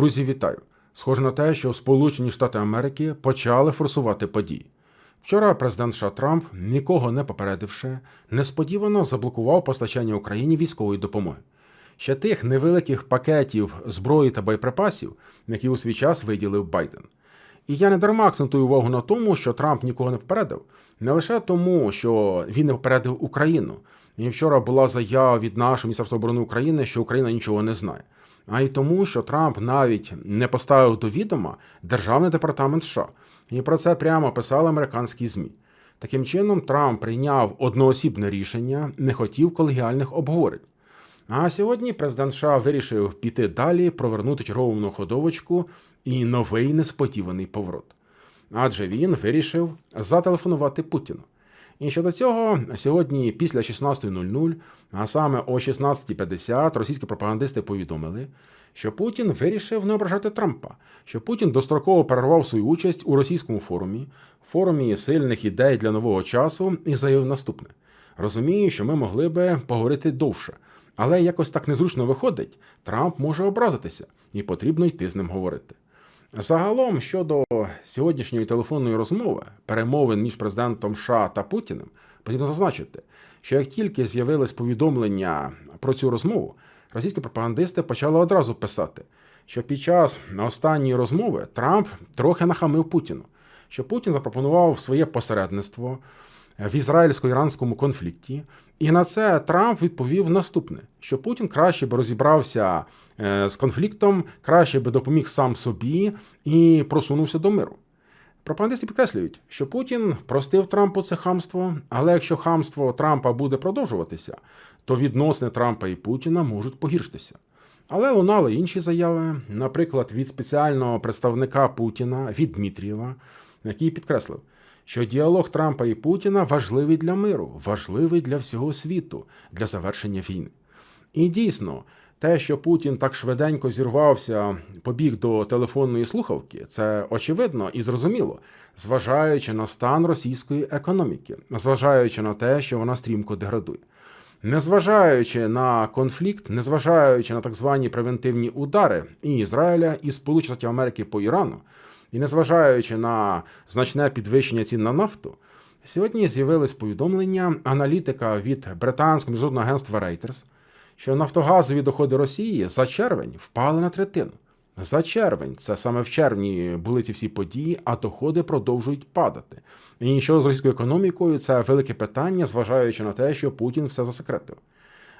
Друзі, вітаю! Схоже на те, що Сполучені Штати Америки почали форсувати події. Вчора президент США Трамп, нікого не попередивши, несподівано заблокував постачання Україні військової допомоги. Ще тих невеликих пакетів зброї та боєприпасів, які у свій час виділив Байден. І я не дарма акцентую увагу на тому, що Трамп нікого не попередив, не лише тому, що він не попередив Україну. І вчора була заява від нашого Міністерства оборони України, що Україна нічого не знає, а й тому, що Трамп навіть не поставив до відома Державний департамент США. І про це прямо писали американські ЗМІ. Таким чином, Трамп прийняв одноосібне рішення, не хотів колегіальних обговорень. А сьогодні президент США вирішив піти далі, провернути чергову многоходовочку і новий несподіваний поворот. Адже він вирішив зателефонувати Путіну. І щодо цього, сьогодні, після 16.00, а саме о 16.50, російські пропагандисти повідомили, що Путін вирішив не ображати Трампа, що Путін достроково перервав свою участь у російському форумі, форумі сильних ідей для нового часу, і заявив наступне: розумію, що ми могли би поговорити довше. Але якось так незручно виходить, Трамп може образитися, і потрібно йти з ним говорити. Загалом, щодо сьогоднішньої телефонної розмови, перемовин між президентом США та Путіним, потрібно зазначити, що як тільки з'явились повідомлення про цю розмову, російські пропагандисти почали одразу писати, що під час останньої розмови Трамп трохи нахамив Путіну, що Путін запропонував своє посередництво в ізраїльсько-іранському конфлікті. І на це Трамп відповів наступне: що Путін краще би розібрався е, з конфліктом, краще би допоміг сам собі і просунувся до миру. Пропагандисти підкреслюють, що Путін простив Трампу це хамство, але якщо хамство Трампа буде продовжуватися, то відносини Трампа і Путіна можуть погіршитися. Але лунали інші заяви, наприклад, від спеціального представника Путіна від Дмитрієва, який підкреслив, що діалог Трампа і Путіна важливий для миру, важливий для всього світу, для завершення війни. І дійсно, те, що Путін так швиденько зірвався, побіг до телефонної слухавки, це очевидно і зрозуміло, зважаючи на стан російської економіки, зважаючи на те, що вона стрімко деградує. Незважаючи на конфлікт, незважаючи на так звані превентивні удари і Ізраїля, і Сполучених Америки по Ірану, і незважаючи на значне підвищення цін на нафту, сьогодні з'явилось повідомлення аналітика від британського міжнародного агентства Reuters, що нафтогазові доходи Росії за червень впали на третину. За червень, це саме в червні були ці всі події, а доходи продовжують падати. І що з російською економікою це велике питання, зважаючи на те, що Путін все засекретив.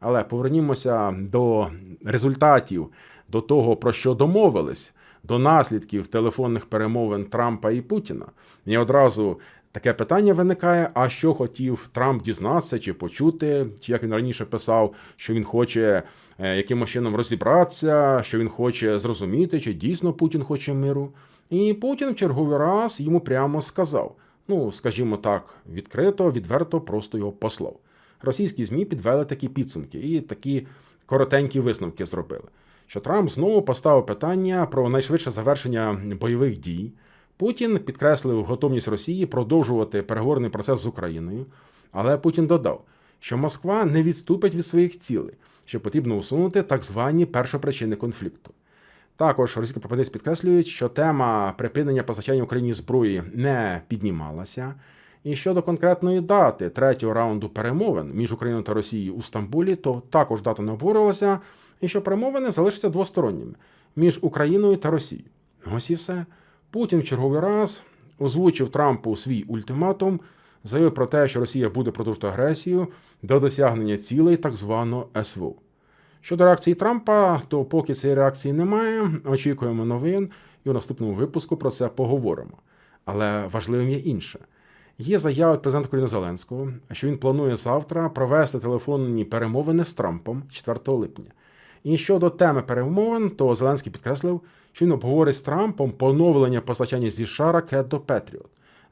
Але повернімося до результатів, до того, про що домовились, до наслідків телефонних перемовин Трампа і Путіна. І одразу таке питання виникає: а що хотів Трамп дізнатися чи почути, чи як він раніше писав, що він хоче е, якимось чином розібратися, що він хоче зрозуміти, чи дійсно Путін хоче миру. І Путін в черговий раз йому прямо сказав: ну, скажімо так, відкрито, відверто, просто його послав. Російські ЗМІ підвели такі підсумки і такі коротенькі висновки зробили. Що Трамп знову поставив питання про найшвидше завершення бойових дій. Путін підкреслив готовність Росії продовжувати переговорний процес з Україною, але Путін додав, що Москва не відступить від своїх цілей, що потрібно усунути так звані першопричини конфлікту. Також російські пропагандисти підкреслюють, що тема припинення постачання Україні зброї не піднімалася. І щодо конкретної дати третього раунду перемовин між Україною та Росією у Стамбулі, то також дата не обговорювалася, і що перемовини залишаться двосторонніми між Україною та Росією. Ось і все. Путін в черговий раз озвучив Трампу свій ультиматум, заявив про те, що Росія буде продовжувати агресію до досягнення цілей так званого СВО. Щодо реакції Трампа, то поки цієї реакції немає, очікуємо новин, і у наступному випуску про це поговоримо. Але важливим є інше. Є заява президента України Зеленського, що він планує завтра провести телефонні перемовини з Трампом 4 липня. І щодо теми перемовин, то Зеленський підкреслив, що він обговорить з Трампом поновлення постачання зі США ракет до Петріот.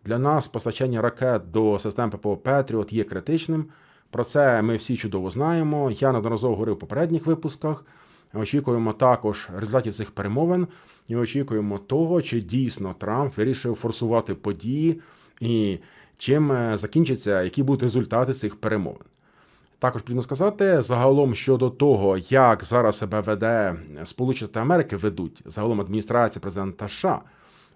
Для нас постачання ракет до систем ППО Петріот є критичним. Про це ми всі чудово знаємо. Я неодноразово говорив в попередніх випусках. Очікуємо також результатів цих перемовин і очікуємо того, чи дійсно Трамп вирішив форсувати події і чим закінчиться, які будуть результати цих перемовин. Також потрібно сказати загалом щодо того, як зараз себе веде Сполучені Штати Америки, ведуть загалом адміністрація президента США.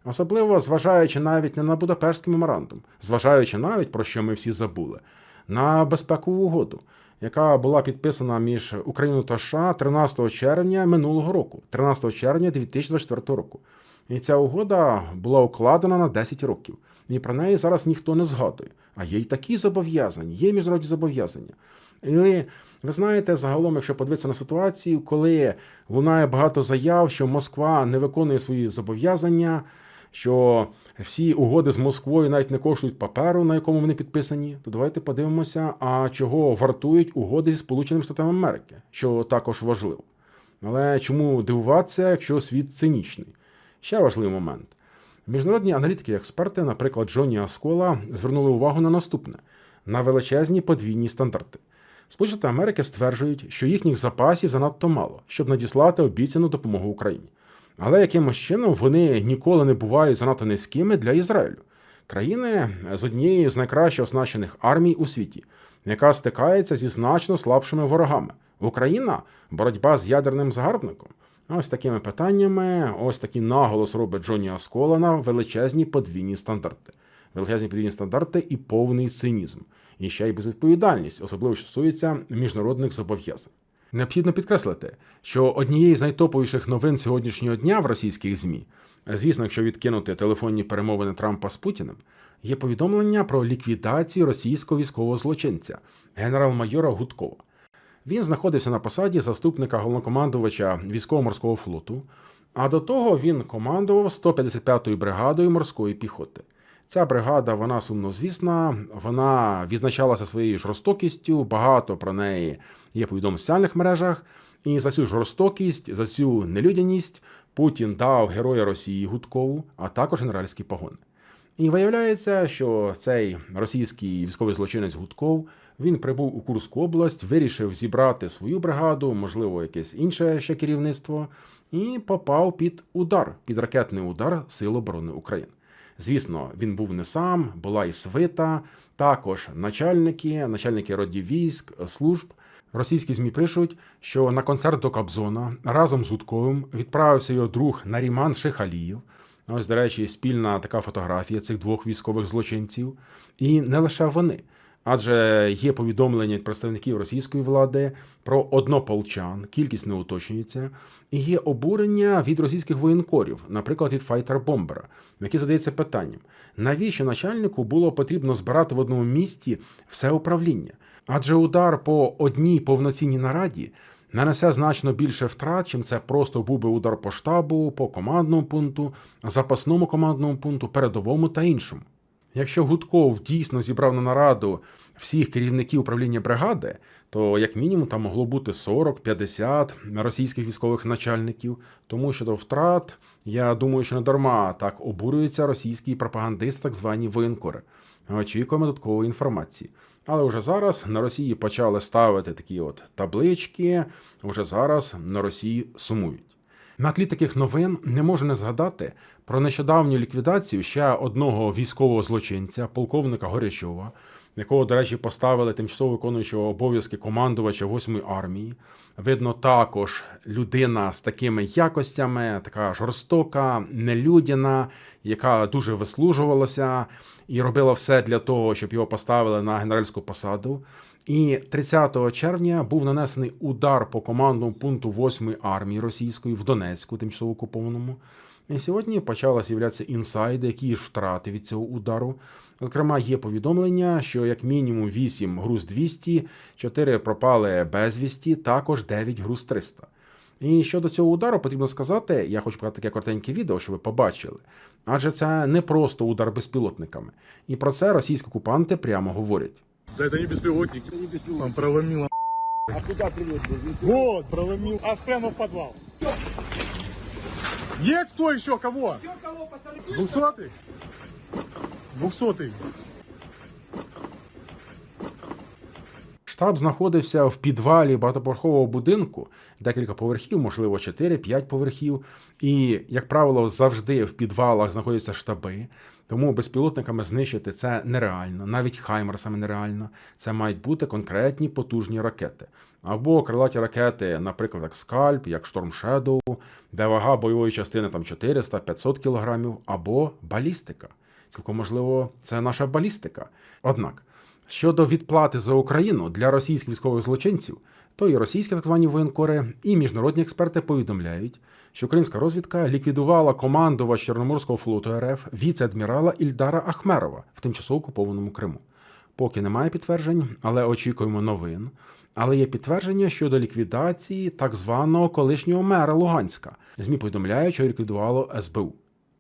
Особливо зважаючи навіть не на Будапештський меморандум, зважаючи навіть про що ми всі забули, на безпекову угоду, яка була підписана між Україною та США 13 червня минулого року, 13 червня 2024 року. І ця угода була укладена на 10 років. І про неї зараз ніхто не згадує. А є й такі зобов'язання, є міжнародні зобов'язання. І ви знаєте, загалом, якщо подивитися на ситуацію, коли лунає багато заяв, що Москва не виконує свої зобов'язання, що всі угоди з Москвою навіть не коштують паперу, на якому вони підписані, то давайте подивимося, а чого вартують угоди зі Сполученими Штатами Америки, що також важливо. Але чому дивуватися, якщо світ цинічний? Ще важливий момент. Міжнародні аналітики і експерти, наприклад, Джоні Аскола, звернули увагу на наступне: на величезні подвійні стандарти. Сполучені Америки стверджують, що їхніх запасів занадто мало, щоб надіслати обіцяну допомогу Україні. Але якимось чином вони ніколи не бувають занадто низькими для Ізраїлю, країни з однією з найкраще оснащених армій у світі, яка стикається зі значно слабшими ворогами. Україна боротьба з ядерним загарбником. Ось такими питаннями, ось такий наголос робить Джоні Аскола на величезні подвійні стандарти. Величезні подвійні стандарти і повний цинізм. І ще й безвідповідальність, особливо що стосується міжнародних зобов'язань. Необхідно підкреслити, що однією з найтоповіших новин сьогоднішнього дня в російських ЗМІ, звісно, якщо відкинути телефонні перемовини Трампа з Путіним, є повідомлення про ліквідацію російського військового злочинця, генерал-майора Гудкова. Він знаходився на посаді заступника головнокомандувача військово-морського флоту, а до того він командував 155-ю бригадою морської піхоти. Ця бригада, вона сумнозвісна, вона відзначалася своєю жорстокістю, багато про неї є повідомлень в соціальних мережах. І за цю жорстокість, за цю нелюдяність Путін дав героя Росії Гудкову, а також генеральські погони. І виявляється, що цей російський військовий злочинець Гудков він прибув у Курську область, вирішив зібрати свою бригаду, можливо, якесь інше ще керівництво, і попав під удар, під ракетний удар Сил оборони України. Звісно, він був не сам, була і свита, також начальники, начальники родів військ, служб. Російські ЗМІ пишуть, що на концерт до Кобзона разом з Гудковим відправився його друг Наріман Шихалієв. Ось, до речі, спільна така фотографія цих двох військових злочинців. І не лише вони. Адже є повідомлення від представників російської влади про однополчан, кількість не уточнюється, і є обурення від російських воєнкорів, наприклад, від файтер-бомбера, який задається питанням: навіщо начальнику було потрібно збирати в одному місті все управління? Адже удар по одній повноцінній нараді нанесе значно більше втрат, чим це просто був би удар по штабу, по командному пункту, запасному командному пункту, передовому та іншому. Якщо Гудков дійсно зібрав на нараду всіх керівників управління бригади, то як мінімум там могло бути 40-50 російських військових начальників. Тому що до втрат, я думаю, що не дарма так обурюється російський пропагандист, так звані воєнкори. Очікуємо додаткової інформації. Але вже зараз на Росії почали ставити такі от таблички. Вже зараз на Росії сумують. На тлі таких новин не можу не згадати про нещодавню ліквідацію ще одного військового злочинця, полковника Горячова, якого, до речі, поставили тимчасово виконуючого обов'язки командувача 8-ї армії. Видно, також людина з такими якостями, така жорстока, нелюдяна, яка дуже вислужувалася і робила все для того, щоб його поставили на генеральську посаду. І 30 червня був нанесений удар по командному пункту 8-ї армії російської в Донецьку, тимчасово окупованому. І сьогодні почали з'являтися інсайди, які ж втрати від цього удару. Зокрема, є повідомлення, що як мінімум 8 груз 200, 4 пропали безвісті, також 9 груз 300. І щодо цього удару потрібно сказати, я хочу показати таке коротеньке відео, щоб ви побачили. Адже це не просто удар безпілотниками. І про це російські окупанти прямо говорять. Да это не беспилотники. Это не беспилотник. Там проломило. А куда прилет был? Вот, проломил. Аж прямо в подвал. Есть кто еще? Кого? Двухсотый? Двухсотый. Штаб знаходився в підвалі багатоповерхового будинку, декілька поверхів, можливо, 4-5 поверхів. І, як правило, завжди в підвалах знаходяться штаби. Тому безпілотниками знищити це нереально, навіть хаймерсами нереально. Це мають бути конкретні потужні ракети. Або крилаті ракети, наприклад, як Скальп, як Storm Shadow, де вага бойової частини там 400-500 кілограмів, або балістика. Цілком можливо, це наша балістика. Однак, щодо відплати за Україну для російських військових злочинців, то і російські так звані воєнкори, і міжнародні експерти повідомляють, що українська розвідка ліквідувала командувач Чорноморського флоту РФ віце-адмірала Ільдара Ахмерова в тимчасово окупованому Криму. Поки немає підтверджень, але очікуємо новин. Але є підтвердження щодо ліквідації так званого колишнього мера Луганська. ЗМІ повідомляють, що ліквідувало СБУ.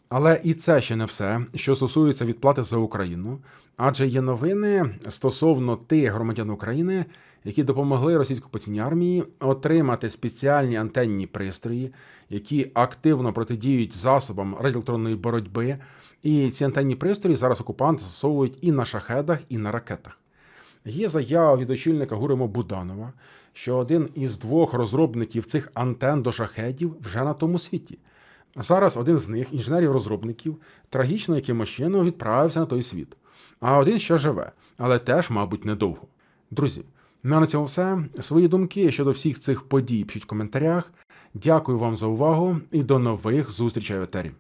Але і це ще не все, що стосується відплати за Україну, адже є новини стосовно тих громадян України, які допомогли російській окупаційній армії отримати спеціальні антенні пристрої, які активно протидіють засобам радіоелектронної боротьби. І ці антенні пристрої зараз окупанти застосовують і на шахедах, і на ракетах. Є заява від очільника Гуримо Буданова, що один із двох розробників цих антен до шахедів вже на тому світі. Зараз один з них, інженерів-розробників, трагічно якимось чином відправився на той світ. А один ще живе, але теж, мабуть, недовго. Друзі, ну, на цьому все. Свої думки щодо всіх цих подій пишіть в коментарях. Дякую вам за увагу і до нових зустрічей в етері.